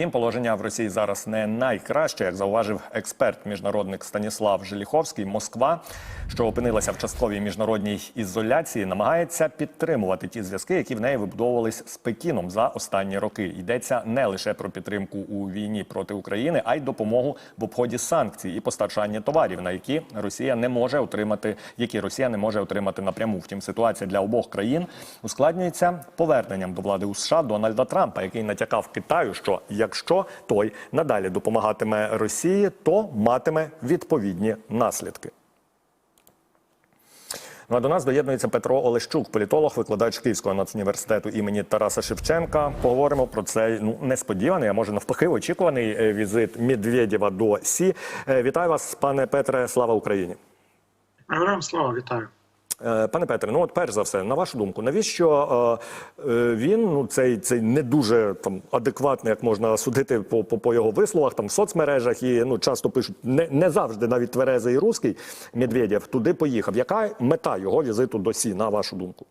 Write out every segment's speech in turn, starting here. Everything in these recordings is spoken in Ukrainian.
Їм положення в Росії зараз не найкраще, як зауважив експерт міжнародник Станіслав Желіховський. Москва, що опинилася в частковій міжнародній ізоляції, намагається підтримувати ті зв'язки, які в неї вибудовувались з Пекіном за останні роки. Йдеться не лише про підтримку у війні проти України, а й допомогу в обході санкцій і постачання товарів, на які Росія не може отримати, які Росія не може отримати напряму. Втім, ситуація для обох країн ускладнюється поверненням до влади у США Дональда Трампа, який натякав Китаю, що якщо той надалі допомагатиме Росії, то матиме відповідні наслідки. Ну а до нас доєднується Петро Олещук, політолог, викладач Київського нацуніверситету імені Тараса Шевченка. Поговоримо про цей ну несподіваний, а може навпаки, очікуваний е, візит Медведєва до Сі. Е, Вітаю вас, пане Петре. Слава Україні. Героям слава вітаю. Е, Пане Петре, ну от перш за все, на вашу думку, навіщо е, е, він ну цей цей не дуже там адекватний, як можна судити по, по, по його висловах там в соцмережах і ну часто пишуть не, не завжди навіть тверезий і русський Медведєв туди поїхав. Яка мета його візиту до Сі, на вашу думку?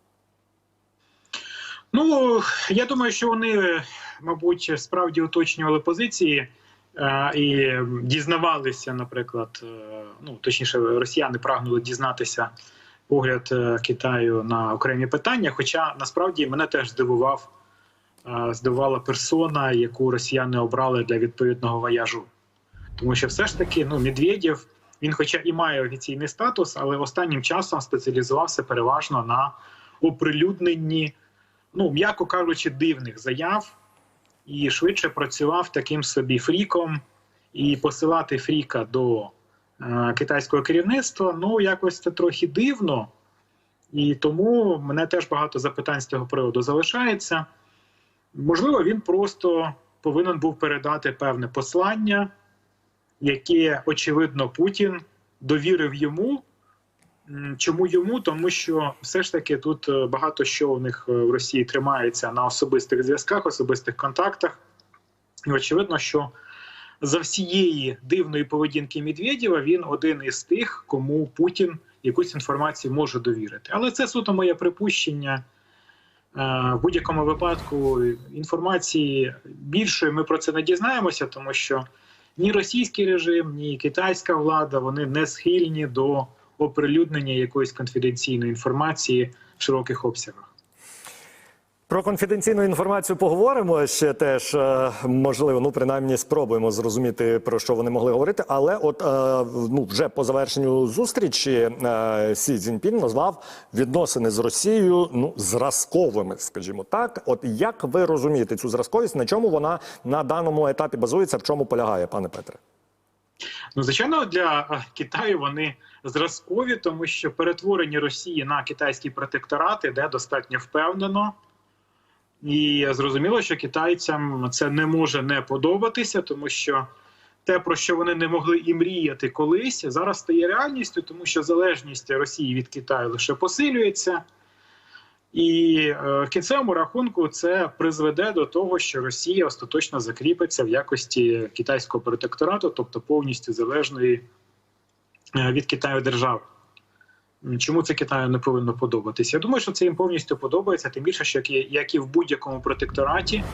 Ну я думаю, що вони, мабуть, справді уточнювали позиції е, і дізнавалися, наприклад, ну точніше, росіяни прагнули дізнатися погляд е, Китаю на окремі питання. Хоча насправді мене теж здивував, е, здивувала персона, яку росіяни обрали для відповідного вояжу. Тому що все ж таки, ну, Медведєв, він, хоча і має офіційний статус, але останнім часом спеціалізувався переважно на оприлюдненні, ну, м'яко кажучи, дивних заяв, і швидше працював таким собі фріком, і посилати фріка до китайського керівництва, ну, якось це трохи дивно. І тому мене теж багато запитань з цього приводу залишається. Можливо, він просто повинен був передати певне послання, яке, очевидно, Путін довірив йому. Чому йому? Тому що все ж таки тут е, багато що у них е, в Росії тримається на особистих зв'язках, особистих контактах. І очевидно, що за всієї дивної поведінки Медведєва він один із тих, кому Путін якусь інформацію може довірити. Але це суто моє припущення. Е, В будь-якому випадку інформації більше ми про це не дізнаємося, тому що ні російський режим, ні китайська влада вони не схильні до оприлюднення якоїсь конфіденційної інформації в широких обсягах. Про конфіденційну інформацію поговоримо ще теж е, можливо. Ну принаймні спробуємо зрозуміти про що вони могли говорити. Але от е, ну вже по завершенню зустрічі е, Сі Цзіньпін назвав відносини з Росією ну зразковими, скажімо так. От як ви розумієте цю зразковість? На чому вона на даному етапі базується? В чому полягає, пане Петре? Ну, звичайно, для Китаю вони зразкові, тому що перетворення Росії на китайський протекторат іде достатньо впевнено. І зрозуміло, що китайцям це не може не подобатися, тому що те, про що вони не могли і мріяти колись, зараз стає реальністю, тому що залежність Росії від Китаю лише посилюється. І е, в кінцевому рахунку це призведе до того, що Росія остаточно закріпиться в якості китайського протекторату, тобто повністю залежної е, від Китаю держави. Чому це Китаю не повинно подобатися? Я думаю, що це їм повністю подобається, тим більше, що як і- в будь-якому протектораті,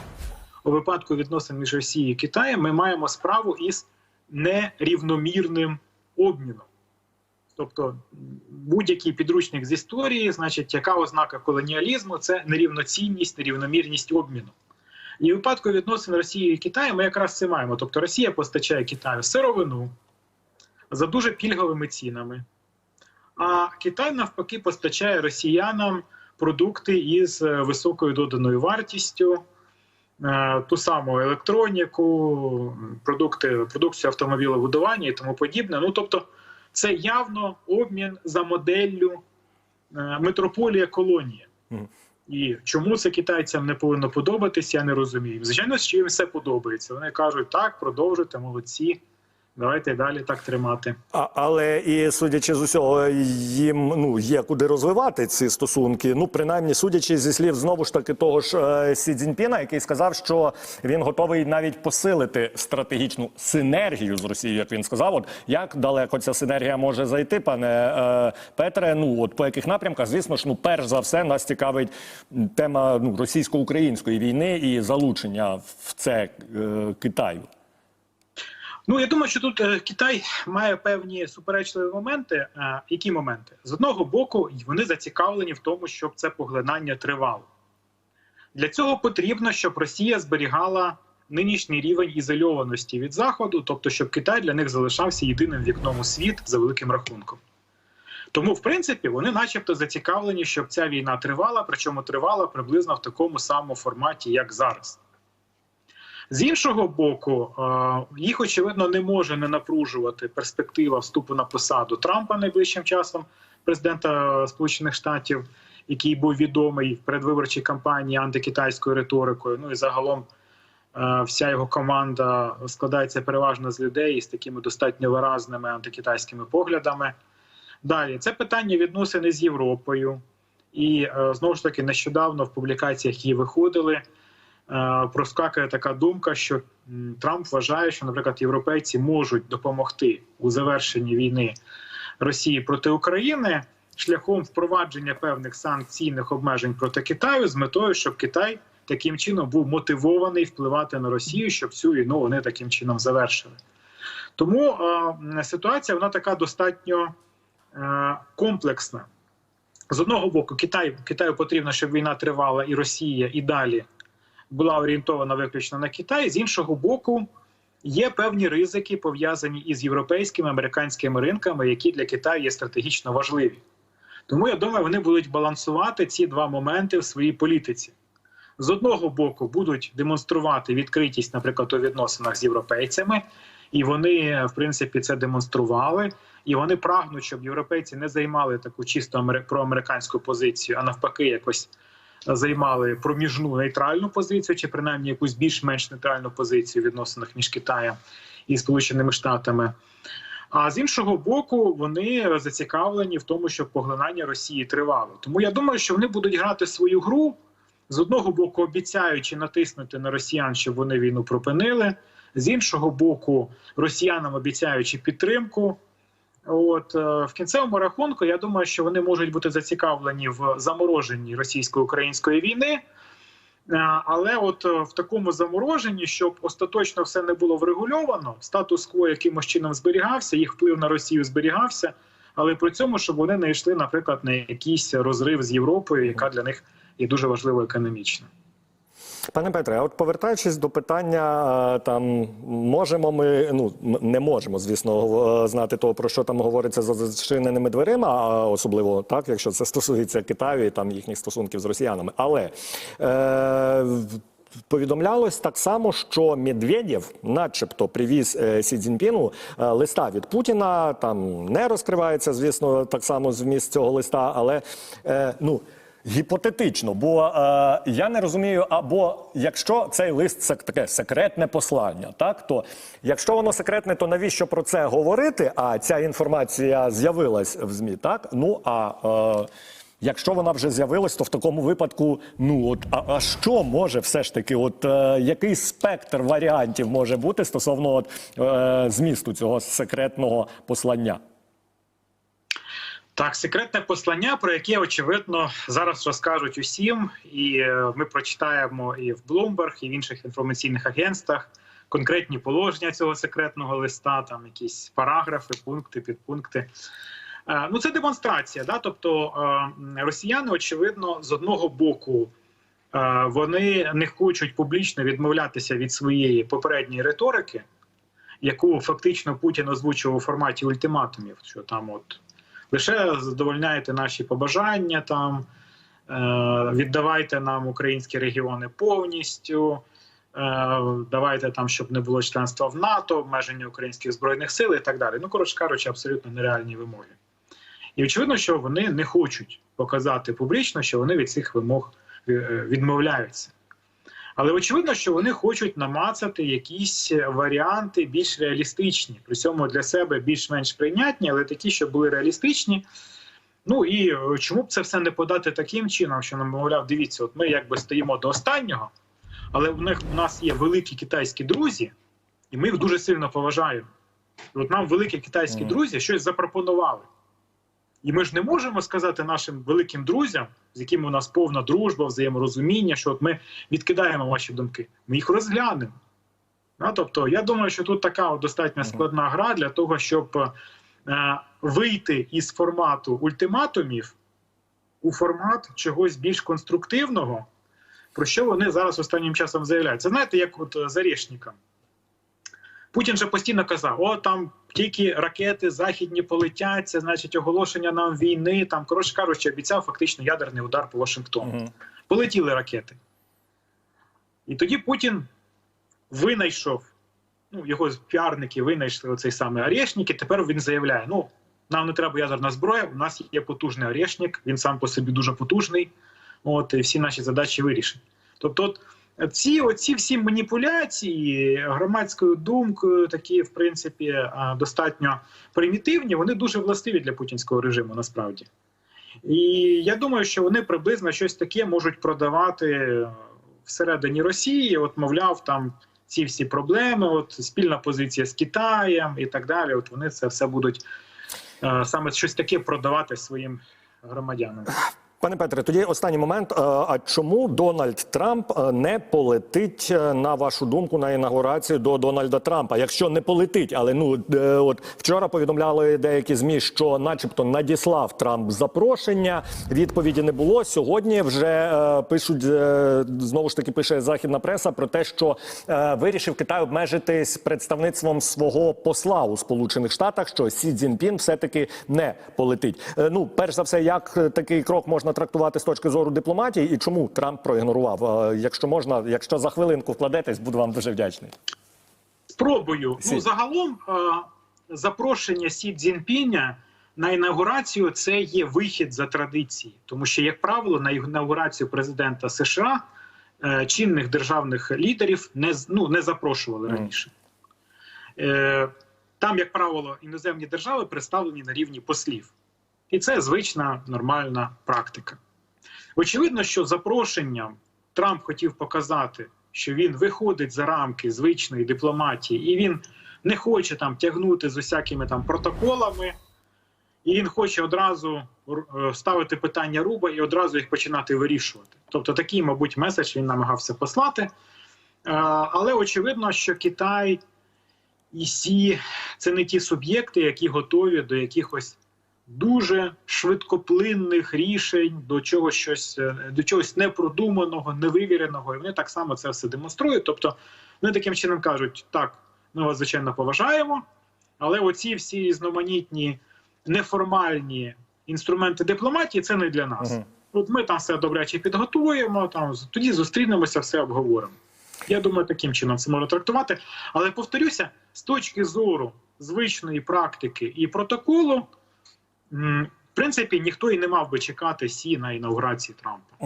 у випадку відносин між Росією і Китаєм, ми маємо справу із нерівномірним обміном. Тобто будь-який підручник з історії, значить, яка ознака колоніалізму це нерівноцінність, нерівномірність обміну. І в випадку відносин Росії і Китаю ми якраз це маємо. Тобто Росія постачає Китаю сировину за дуже пільговими цінами. А Китай навпаки постачає росіянам продукти із е, високою доданою вартістю, е, ту саму електроніку, продукти, продукцію автомобілебудування і тому подібне. Ну тобто, це явно обмін за моделлю е, метрополія колонія. І чому це китайцям не повинно подобатися, я не розумію. Звичайно, що їм все подобається. Вони кажуть, так, продовжуйте, молодці. Давайте далі так тримати. А, але і судячи з усього, їм ну є куди розвивати ці стосунки. Ну, принаймні, судячи зі слів знову ж таки того ж е, Сі Цзіньпіна, який сказав, що він готовий навіть посилити стратегічну синергію з Росією, як він сказав. От як далеко ця синергія може зайти, пане е, Петре? Ну от по яких напрямках, звісно ж, ну перш за все нас цікавить тема ну російсько-української війни і залучення в це е, Китаю. Ну я думаю, що тут е, Китай має певні суперечливі моменти. Е, які моменти з одного боку вони зацікавлені в тому, щоб це поглинання тривало. Для цього потрібно, щоб Росія зберігала нинішній рівень ізольованості від заходу, тобто щоб Китай для них залишався єдиним вікном у світ за великим рахунком. Тому, в принципі, вони, начебто, зацікавлені, щоб ця війна тривала, причому тривала приблизно в такому самому форматі, як зараз. З іншого боку, їх очевидно не може не напружувати перспектива вступу на посаду Трампа найближчим часом, президента Сполучених Штатів, який був відомий в передвиборчій кампанії антикитайською риторикою. Ну і загалом вся його команда складається переважно з людей з такими достатньо виразними антикитайськими поглядами. Далі це питання відносини з Європою, і е, знову ж таки нещодавно в публікаціях її виходили. Е, проскакує така думка, що Трамп вважає, що, наприклад, європейці можуть допомогти у завершенні війни Росії проти України шляхом впровадження певних санкційних обмежень проти Китаю з метою, щоб Китай таким чином був мотивований впливати на Росію, щоб цю війну вони таким чином завершили. Тому е, ситуація вона така достатньо е, комплексна. З одного боку, Китай, Китаю потрібно, щоб війна тривала, і Росія і далі була орієнтована виключно на Китай. З іншого боку, є певні ризики пов'язані із європейськими американськими ринками, які для Китаю є стратегічно важливі. Тому я думаю, вони будуть балансувати ці два моменти в своїй політиці. З одного боку, будуть демонструвати відкритість, наприклад, у відносинах з європейцями, і вони, в принципі, це демонстрували. І вони прагнуть, щоб європейці не займали таку чисто амери- проамериканську позицію, а навпаки, якось займали проміжну нейтральну позицію, чи принаймні якусь більш-менш нейтральну позицію в відносинах між Китаєм і Сполученими Штатами. А з іншого боку, вони зацікавлені в тому, щоб поглинання Росії тривало. Тому я думаю, що вони будуть грати свою гру з одного боку, обіцяючи натиснути на росіян, щоб вони війну припинили. З іншого боку, росіянам обіцяючи підтримку. От е, в кінцевому рахунку, я думаю, що вони можуть бути зацікавлені в замороженні російсько-української війни. Е, Але от е, в такому замороженні, щоб остаточно все не було врегульовано, статус-кво якимось чином зберігався, їх вплив на Росію зберігався, але при цьому, щоб вони не йшли, наприклад, на якийсь розрив з Європою, яка для них є дуже важливо економічно. Пане Петре, от повертаючись до питання, е, там можемо ми ну не можемо, звісно, е, знати того, про що там говориться за зачиненими дверима, особливо так, якщо це стосується Китаю і там їхніх стосунків з росіянами. Але е, повідомлялось так само, що Медведєв, начебто, привіз е, Сі Цзіньпіну е, листа від Путіна. Там не розкривається, звісно, так само зміст цього листа, але е, ну. Гіпотетично, бо е, я не розумію, або якщо цей лист це таке секретне послання, так то якщо воно секретне, то навіщо про це говорити? А ця інформація з'явилась в змі, так ну а е, якщо вона вже з'явилась, то в такому випадку, ну от а, а що може все ж таки, от е, який спектр варіантів може бути стосовно от, е, змісту цього секретного послання? Так, секретне послання, про яке очевидно зараз розкажуть усім, і е, ми прочитаємо і в Bloomberg, і в інших інформаційних агентствах конкретні положення цього секретного листа, там якісь параграфи, пункти, підпункти. Е, Ну, це демонстрація. Да? Тобто е, росіяни, очевидно, з одного боку вони не хочуть публічно відмовлятися від своєї попередньої риторики, яку фактично Путін озвучував у форматі ультиматумів, що там от лише задовольняйте наші побажання, там е, віддавайте нам українські регіони повністю. е, Давайте там, щоб не було членства в НАТО, обмеження українських збройних сил і так далі. Ну, коротше кажучи, абсолютно нереальні вимоги. І очевидно, що вони не хочуть показати публічно, що вони від цих вимог е, відмовляються. Але очевидно, що вони хочуть намацати якісь варіанти більш реалістичні, при цьому для себе більш-менш прийнятні, але такі, що були реалістичні. Ну і е, чому б це все не подати таким чином, що нам мовляв, дивіться, от ми якби стоїмо до останнього, але в них у нас є великі китайські друзі, і ми їх дуже сильно поважаємо. І от нам великі китайські друзі щось запропонували. І ми ж не можемо сказати нашим великим друзям, з якими у нас повна дружба, взаєморозуміння, що от ми відкидаємо ваші думки. Ми їх розглянемо. Ну, тобто, я думаю, що тут така от достатньо складна гра для того, щоб е, вийти із формату ультиматумів у формат чогось більш конструктивного, про що вони зараз останнім часом заявляють. Це знаєте, як от е, з Орешником. Путін же постійно казав: о, там тільки ракети західні полетять, це значить оголошення нам війни. Там, коротше кажучи, обіцяв фактично ядерний удар по Вашингтону. Мгм. Полетіли ракети. І тоді Путін винайшов, ну, його піарники винайшли оцей самий Орешник, і тепер він заявляє: ну, нам не треба ядерна зброя, у нас є потужний Орешник, він сам по собі дуже потужний. От, і всі наші задачі вирішені. Тобто, от, ці оці всі маніпуляції громадською думкою, такі, в принципі, достатньо примітивні, вони дуже властиві для путінського режиму насправді. І я думаю, що вони приблизно щось таке можуть продавати всередині Росії. От, мовляв, там ці всі проблеми, от спільна позиція з Китаєм і так далі. От вони це все будуть е, саме щось таке продавати своїм громадянам. Пане Петре, тоді останній момент. Е, А чому Дональд Трамп е, не полетить, е, на вашу думку, на інаугурацію до Дональда Трампа? Якщо не полетить, але ну от вчора повідомляли деякі змі, що, начебто, надіслав Трамп запрошення. Відповіді не було. Сьогодні вже пишуть знову ж таки пише західна преса про те, що вирішив Китай обмежитись представництвом свого посла у Сполучених Штатах, що Сі Цзіньпін все таки не полетить. Ну, перш за все, як такий крок можна трактувати з точки зору дипломатії, і чому Трамп проігнорував? Е, якщо можна, якщо за хвилинку вкладетесь, буду вам дуже вдячний. Спробую. Сі. Ну, загалом е, запрошення Сі Цзіньпіня на інаугурацію це є вихід за традиції, тому що, як правило, на інаугурацію президента США е, чинних державних лідерів не ну, не запрошували раніше. Е, Там, як правило, іноземні держави представлені на рівні послів, і це звична нормальна практика. Очевидно, що запрошенням Трамп хотів показати, що він виходить за рамки звичної дипломатії, і він не хоче там тягнути з усякими там протоколами, і він хоче одразу е, ставити питання руба і одразу їх починати вирішувати. Тобто такий, мабуть, меседж він намагався послати. Е, Але очевидно, що Китай і Сі це не ті суб'єкти, які готові до якихось дуже швидкоплинних рішень, до чогось щось е, до чогось непродуманого, невивіреного. І вони так само це все демонструють. Тобто, вони таким чином кажуть: так, ми вас звичайно поважаємо, але оці всі різноманітні неформальні інструменти дипломатії це не для нас. Мгм. От ми там все добряче підготуємо, там тоді зустрінемося, все обговоримо. Я думаю, таким чином це можна трактувати. Але повторюся, з точки зору звичної практики і протоколу, в принципі, ніхто і не мав би чекати сі на інаугурації Трампа.